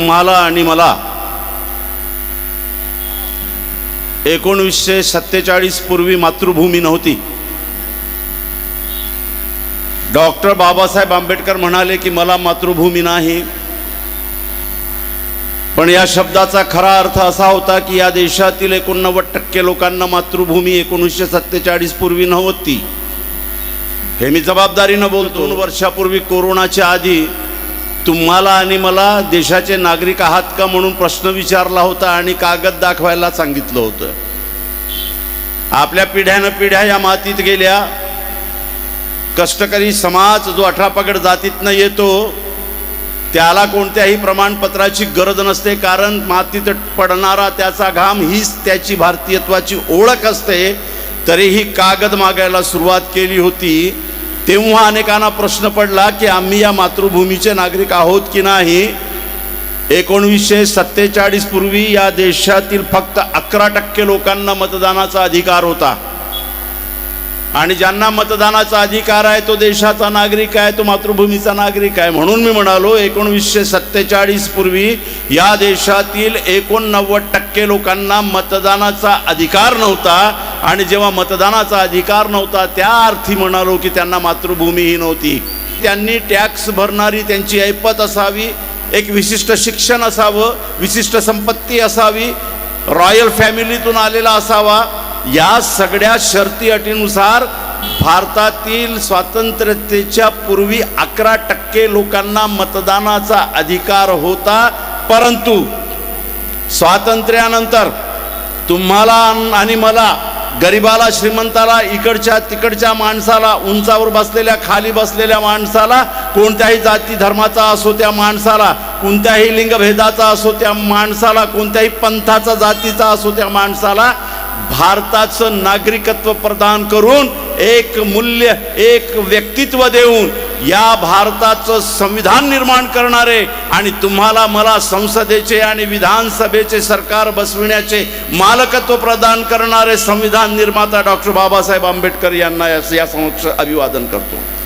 तुम्हाला आणि मला. एकोणीसशे सत्तेचाळीस पूर्वी मातृभूमी नव्हती. डॉक्टर बाबासाहेब आंबेडकर म्हणाले की मला मातृभूमी नाही. पण या शब्दाचा खरा अर्थ असा होता की या देशातील एकोणनव्वद टक्के लोकांना मातृभूमी एकोणीसशे सत्तेचाळीस पूर्वी नव्हती. हे मी जबाबदारीनं बोलतो. दोन वर्षापूर्वी कोरोनाच्या आधी तुम्हाला आणि मला देशाचे नागरिक आहात का म्हणून प्रश्न विचारला होता आणि कागद दाखवायला सांगितलं होतं. आपल्या पिढ्यानं पिढ्या या मातीत गेल्या. कष्टकरी समाज जो अठरा पगड जातीतनं येतो त्याला कोणत्याही प्रमाणपत्राची गरज नसते कारण मातीत पडणारा त्याचा घाम हीच त्याची भारतीयत्वाची ओळख असते. तरीही कागद मागायला सुरुवात केली होती. तेव्हा अनेकांना प्रश्न पडला की आम्ही या मातृभूमीचे नागरिक आहोत की नाही? एकोणवीसशे सत्तेचाळीस पूर्वी या देशातील फक्त अकरा टक्के लोकांना मतदानाचा अधिकार होता. आणि ज्यांना मतदानाचा अधिकार आहे तो देशाचा नागरिक आहे तो मातृभूमीचा नागरिक आहे. म्हणून मी म्हणालो एकोणवीसशे सत्तेचाळीस पूर्वी या देशातील एकोणनव्वद टक्के लोकांना मतदानाचा अधिकार नव्हता. आणि जेव्हा मतदानाचा अधिकार नव्हता त्या अर्थी म्हणालो की त्यांना मातृभूमीही नव्हती. त्यांनी टॅक्स भरणारी त्यांची ऐपत असावी एक विशिष्ट शिक्षण असावं विशिष्ट संपत्ती असावी रॉयल फॅमिलीतून आलेला असावा या सगळ्या शर्ती अटीनुसार भारतातील स्वातंत्र्यतेच्या पूर्वी अकरा टक्के लोकांना मतदानाचा अधिकार होता. परंतु स्वातंत्र्यानंतर तुम्हाला आणि मला गरिबाला श्रीमंताला इकडच्या तिकडच्या माणसाला उंचावर बसलेल्या खाली बसलेल्या माणसाला कोणत्याही जाती धर्माचा असो त्या माणसाला कोणत्याही लिंगभेदाचा असो त्या माणसाला कोणत्याही पंथाचा जातीचा असो त्या माणसाला भारताचं नागरिकत्व प्रदान करून एक मूल्य एक व्यक्तित्व देऊन या भारताचं संविधान निर्माण करणारे आणि तुम्हाला मला संसदेचे आणि विधानसभेचे सरकार बसविण्याचे मालकत्व प्रदान करणारे संविधान निर्माता डॉक्टर बाबासाहेब आंबेडकर यांना या समक्ष अभिवादन करतो.